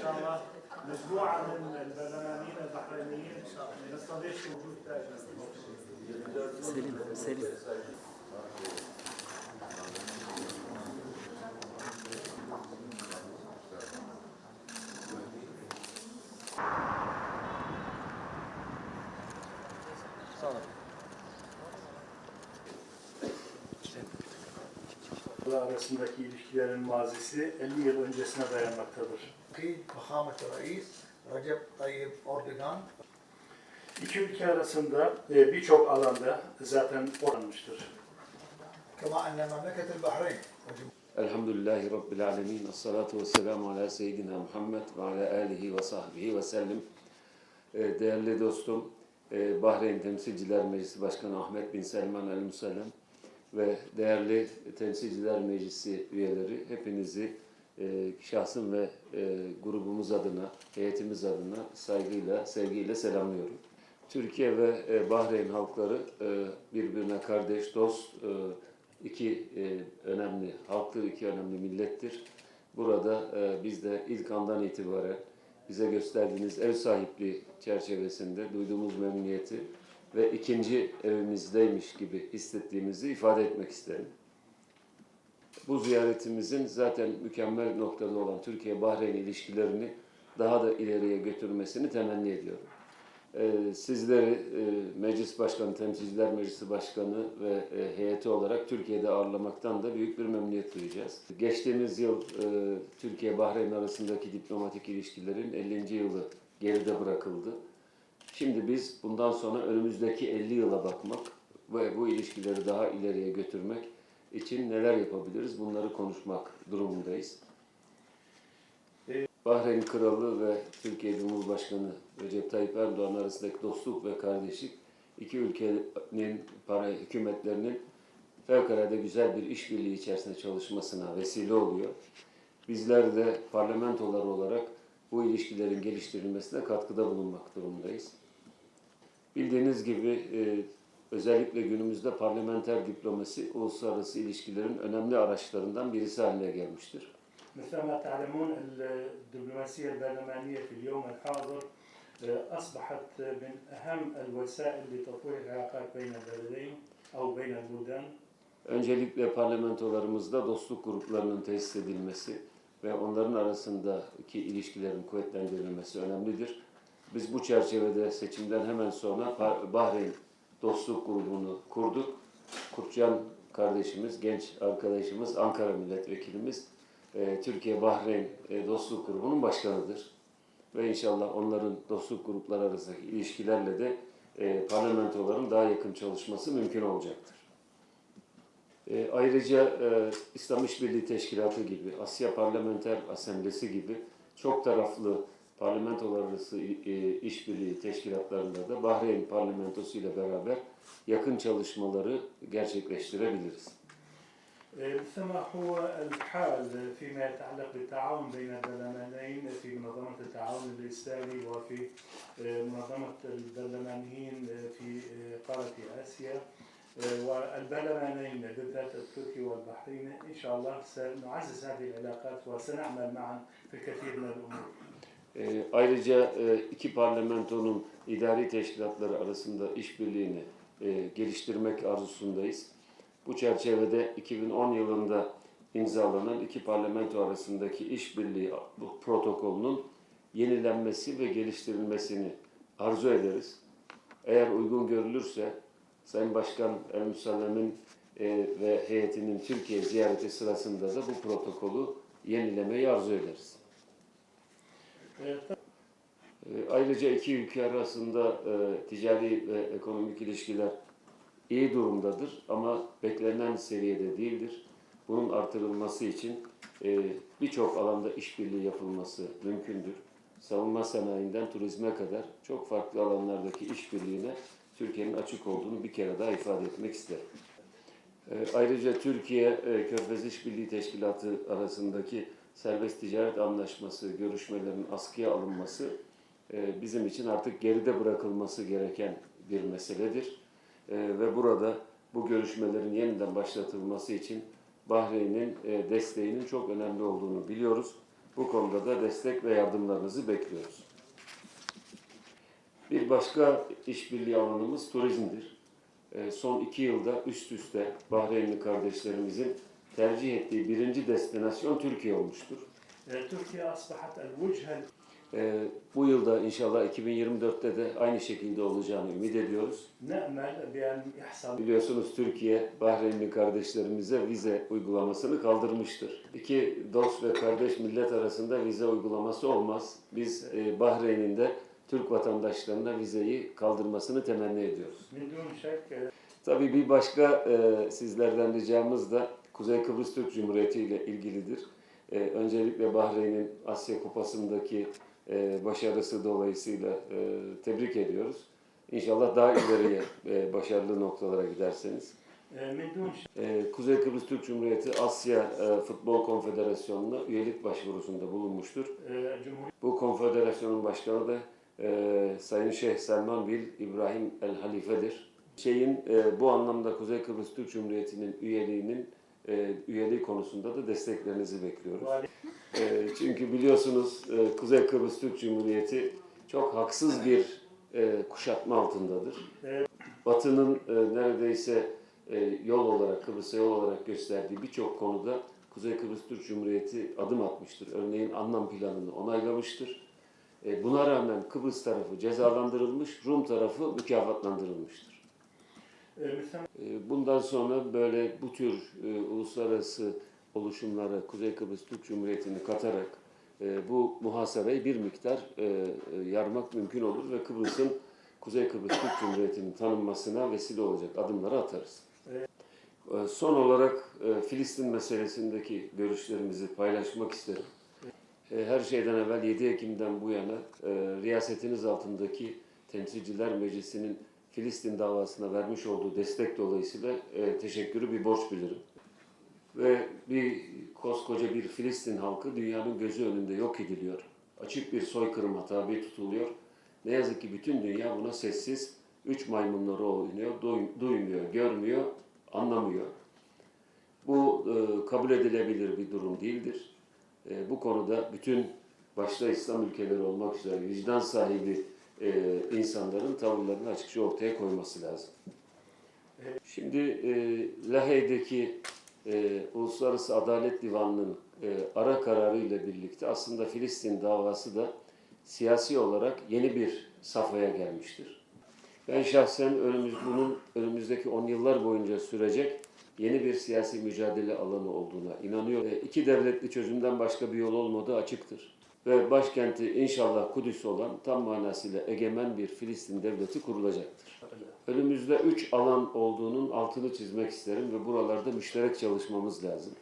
شاء الله مجموعه من البرلمانيين البحرينيين نستضيف وجود تاج Selim, Selim. arasındaki ilişkilerin mazisi 50 yıl öncesine dayanmaktadır. أكيد فخامة الرئيس رجب طيب أردوغان İki ülke arasında e, birçok alanda zaten oranmıştır. كما أن مملكة البحرين Elhamdülillahi Rabbil Alemin. Esselatu vesselamu ala seyyidina Muhammed ve ala alihi ve sahbihi ve sellim. Ee, Değerli dostum, e, Bahreyn Temsilciler Meclisi Başkanı Ahmet Bin Selman El Musallem ve değerli Temsilciler Meclisi üyeleri hepinizi e, şahsım ve e, grubumuz adına, heyetimiz adına saygıyla, sevgiyle selamlıyorum. Türkiye ve e, Bahreyn halkları e, birbirine kardeş, dost, iki önemli halktır, iki önemli millettir. Burada e, biz de ilk andan itibaren bize gösterdiğiniz ev sahipliği çerçevesinde duyduğumuz memnuniyeti ve ikinci evimizdeymiş gibi hissettiğimizi ifade etmek isterim. Bu ziyaretimizin zaten mükemmel noktada olan Türkiye-Bahreyn ilişkilerini daha da ileriye götürmesini temenni ediyorum. Ee, Sizleri e, Meclis Başkanı, Temsilciler Meclisi Başkanı ve e, heyeti olarak Türkiye'de ağırlamaktan da büyük bir memnuniyet duyacağız. Geçtiğimiz yıl e, Türkiye-Bahreyn arasındaki diplomatik ilişkilerin 50. yılı geride bırakıldı. Şimdi biz bundan sonra önümüzdeki 50 yıla bakmak ve bu ilişkileri daha ileriye götürmek için neler yapabiliriz bunları konuşmak durumundayız. Bahreyn Kralı ve Türkiye Cumhurbaşkanı Recep Tayyip Erdoğan arasındaki dostluk ve kardeşlik iki ülkenin para hükümetlerinin fevkalade güzel bir işbirliği içerisinde çalışmasına vesile oluyor. Bizler de parlamentolar olarak bu ilişkilerin geliştirilmesine katkıda bulunmak durumundayız. Bildiğiniz gibi e, özellikle günümüzde parlamenter diplomasi uluslararası ilişkilerin önemli araçlarından birisi haline gelmiştir. مثل ما تعلمون الدبلوماسية البرلمانية في اليوم الحاضر أصبحت من أهم الوسائل لتطوير العلاقات بين البلدين أو بين البلدان Öncelikle parlamentolarımızda dostluk gruplarının tesis edilmesi ve onların arasındaki ilişkilerin kuvvetlendirilmesi önemlidir. Biz bu çerçevede seçimden hemen sonra Bah- Bahreyn Dostluk Grubu'nu kurduk. Kurtcan kardeşimiz, genç arkadaşımız, Ankara milletvekilimiz e, Türkiye-Bahreyn e, Dostluk Grubu'nun başkanıdır. Ve inşallah onların dostluk grupları arasındaki ilişkilerle de e, parlamentoların daha yakın çalışması mümkün olacaktır. Ayrıca e, İslam İşbirliği Teşkilatı gibi, Asya Parlamenter Asamblesi gibi çok taraflı parlamentolar arası e, işbirliği teşkilatlarında da Bahreyn parlamentosu ile beraber yakın çalışmaları gerçekleştirebiliriz. مثل ما هو الحال فيما يتعلق بالتعاون بين البرلمانين في منظمة التعاون الإسلامي وفي منظمة البرلمانيين في قارة آسيا والبرلمانين بالذات التركي والبحريني إن شاء الله سنعزز هذه العلاقات وسنعمل معا في الكثير من الأمور E, ayrıca e, iki parlamentonun idari teşkilatları arasında işbirliğini e, geliştirmek arzusundayız. Bu çerçevede 2010 yılında imzalanan iki parlamento arasındaki işbirliği bu protokolünün yenilenmesi ve geliştirilmesini arzu ederiz. Eğer uygun görülürse Sayın Başkan El e, ve heyetinin Türkiye ziyareti sırasında da bu protokolü yenilemeyi arzu ederiz. E, Ayrıca iki ülke arasında e, ticari ve ekonomik ilişkiler iyi durumdadır ama beklenen seviyede değildir. Bunun artırılması için e, birçok alanda işbirliği yapılması mümkündür. Savunma sanayinden turizme kadar çok farklı alanlardaki işbirliğine Türkiye'nin açık olduğunu bir kere daha ifade etmek isterim. E, Ayrıca Türkiye Körfez İşbirliği Teşkilatı arasındaki serbest ticaret anlaşması görüşmelerinin askıya alınması e, bizim için artık geride bırakılması gereken bir meseledir. E, ve burada bu görüşmelerin yeniden başlatılması için Bahreyn'in e, desteğinin çok önemli olduğunu biliyoruz. Bu konuda da destek ve yardımlarınızı bekliyoruz. Bir başka işbirliği alanımız turizmdir. Son iki yılda üst üste Bahreynli kardeşlerimizin tercih ettiği birinci destinasyon Türkiye olmuştur. Türkiye asbahat el vüchem. Ee, bu yılda inşallah 2024'te de aynı şekilde olacağını ümit ediyoruz. Biliyorsunuz Türkiye Bahreynli kardeşlerimize vize uygulamasını kaldırmıştır. İki dost ve kardeş millet arasında vize uygulaması olmaz. Biz e, Bahreyn'in de Türk vatandaşlarına vizeyi kaldırmasını temenni ediyoruz. Tabii bir başka e, sizlerden ricamız da Kuzey Kıbrıs Türk Cumhuriyeti ile ilgilidir. E, öncelikle Bahreyn'in Asya Kupası'ndaki e, başarısı dolayısıyla e, tebrik ediyoruz. İnşallah daha ileriye e, başarılı noktalara giderseniz. E, Kuzey Kıbrıs Türk Cumhuriyeti Asya e, Futbol Konfederasyonu'na üyelik başvurusunda bulunmuştur. Bu konfederasyonun başkanı da e, Sayın Şeyh Selman Bil İbrahim El Halife'dir. Şeyin e, bu anlamda Kuzey Kıbrıs Türk Cumhuriyeti'nin üyeliğinin e, üyeliği konusunda da desteklerinizi bekliyoruz. E, çünkü biliyorsunuz e, Kuzey Kıbrıs Türk Cumhuriyeti çok haksız bir e, kuşatma altındadır. Evet. Batı'nın e, neredeyse e, yol olarak, Kıbrıs'a yol olarak gösterdiği birçok konuda Kuzey Kıbrıs Türk Cumhuriyeti adım atmıştır. Örneğin anlam planını onaylamıştır. E, buna rağmen Kıbrıs tarafı cezalandırılmış, Rum tarafı mükafatlandırılmıştır. Ee, bundan sonra böyle bu tür e, uluslararası oluşumlara Kuzey Kıbrıs Türk Cumhuriyeti'ni katarak e, bu muhasebeyi bir miktar e, yarmak mümkün olur ve Kıbrıs'ın Kuzey Kıbrıs Türk Cumhuriyeti'nin tanınmasına vesile olacak adımları atarız. Son olarak Filistin meselesindeki görüşlerimizi paylaşmak isterim. Her şeyden evvel 7 Ekim'den bu yana riyasetiniz altındaki Temsilciler Meclisi'nin Filistin davasına vermiş olduğu destek dolayısıyla e, teşekkürü bir borç bilirim. Ve bir koskoca bir Filistin halkı dünyanın gözü önünde yok ediliyor. Açık bir soykırıma tabi tutuluyor. Ne yazık ki bütün dünya buna sessiz, üç maymunları oynuyor, duy- duymuyor, görmüyor, anlamıyor. Bu e, kabul edilebilir bir durum değildir. E, bu konuda bütün başta İslam ülkeleri olmak üzere vicdan sahibi e, insanların tavırlarını açıkça ortaya koyması lazım. Şimdi e, Lahey'deki e, Uluslararası Adalet Divanı'nın e, ara kararı ile birlikte aslında Filistin davası da siyasi olarak yeni bir safhaya gelmiştir. Ben şahsen önümüz, bunun önümüzdeki 10 yıllar boyunca sürecek yeni bir siyasi mücadele alanı olduğuna inanıyorum. E, iki devletli çözümden başka bir yol olmadığı açıktır Ve başkenti inşallah Kudüs olan tam manasıyla egemen bir Filistin devleti kurulacaktır. Önümüzde üç alan olduğunun altını çizmek isterim ve buralarda müşterek çalışmamız lazım.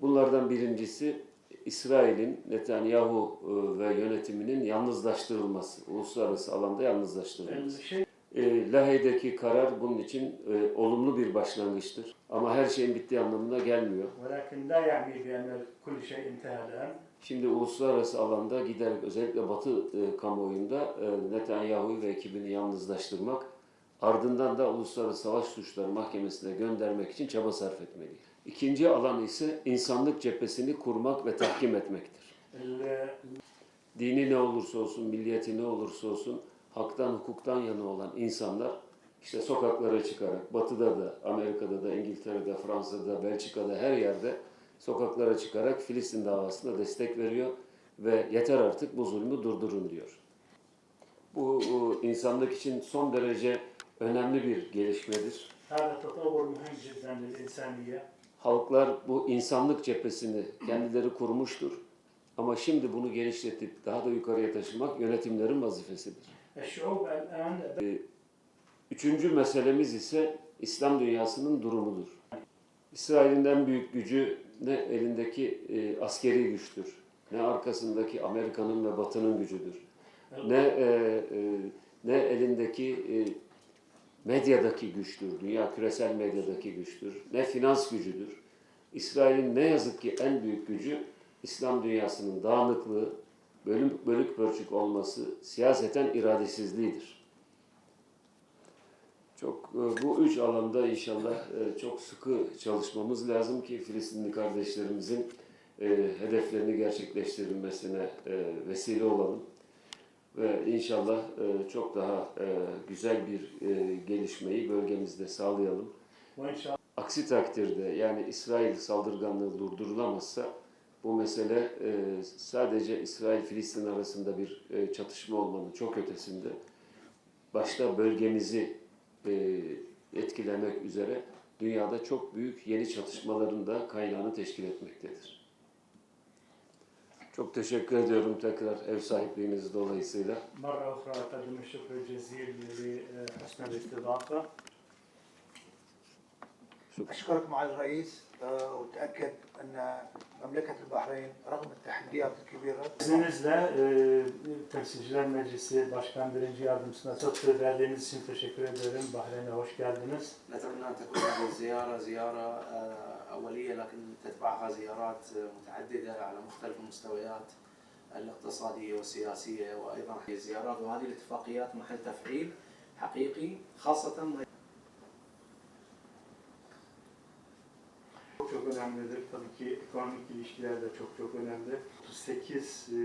Bunlardan birincisi İsrail'in Netanyahu e, ve yönetiminin yalnızlaştırılması, uluslararası alanda yalnızlaştırılması. الشيء E, Lahey'deki karar bunun için e, olumlu bir başlangıçtır. Ama her şeyin bittiği anlamına gelmiyor. ولكن لا يعني بأن كل شيء انتهى الآن Şimdi uluslararası alanda giderek özellikle Batı e, kamuoyunda e, Netanyahu'yu ve ekibini yalnızlaştırmak, ardından da Uluslararası Savaş Suçları Mahkemesi'ne göndermek için çaba sarf etmeli. İkinci alan ise insanlık cephesini kurmak ve tahkim etmektir. Dini ne olursa olsun, milliyeti ne olursa olsun haktan, hukuktan yana olan insanlar işte sokaklara çıkarak, Batı'da da, Amerika'da da, İngiltere'de, Fransa'da, Belçika'da her yerde sokaklara çıkarak Filistin davasına destek veriyor ve yeter artık bu zulmü durdurun diyor. Bu insanlık için son derece önemli bir gelişmedir. Halklar bu insanlık cephesini kendileri kurmuştur. Ama şimdi bunu genişletip daha da yukarıya taşımak yönetimlerin vazifesidir. Ee, üçüncü meselemiz ise İslam dünyasının durumudur. İsrail'in en büyük gücü ne elindeki e, askeri güçtür, ne arkasındaki Amerika'nın ve Batı'nın gücüdür, ne e, e, ne elindeki e, medyadaki güçtür, dünya küresel medyadaki güçtür, ne finans gücüdür. İsrail'in ne yazık ki en büyük gücü İslam dünyasının dağınıklığı, bölük, bölük pörçük olması siyaseten iradesizliğidir. Çok e, bu üç alanda inşallah e, çok sıkı çalışmamız lazım ki Filistinli kardeşlerimizin e, hedeflerini gerçekleştirilmesine vesile olalım. Ve inşallah çok daha güzel bir gelişmeyi bölgemizde sağlayalım. Aksi takdirde yani İsrail saldırganlığı durdurulamazsa bu mesele sadece İsrail-Filistin arasında bir çatışma olmanın çok ötesinde başta bölgemizi e, etkilemek üzere dünyada çok büyük yeni çatışmaların da kaynağını teşkil etmektedir. Çok teşekkür ediyorum tekrar ev sahipliğiniz dolayısıyla. Merhaba, teşekkür ederim. أشكرك معالي الرئيس آه، وتأكد أن مملكة البحرين رغم التحديات الكبيرة İzninizle e, Temsilciler Meclisi Başkan Birinci Yardımcısına çok verdiğiniz için teşekkür ederim. Bahreyn'e hoş geldiniz. نتمنى أن تكون هذه الزيارة زيارة آه، أولية لكن تتبعها زيارات آه، متعددة على مختلف المستويات الاقتصادية والسياسية وأيضا الزيارات وهذه الاتفاقيات محل تفعيل حقيقي خاصة önemlidir. Tabii ki ekonomik ilişkiler de çok çok önemli. 38 e,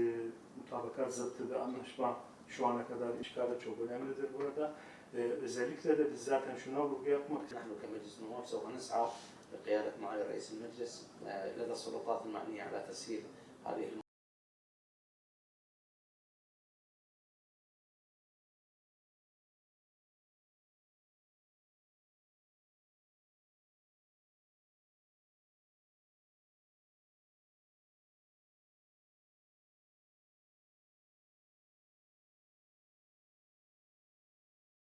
mutabakat zıttı ve anlaşma şu ana kadar çıkarı çok önemlidir burada. E, özellikle de biz zaten şuna vurgu yapmak نحن كمجلس نواب سوف نسعى بقيادة معالي رئيس المجلس آه، لدى السلطات المعنية على تسهيل هذه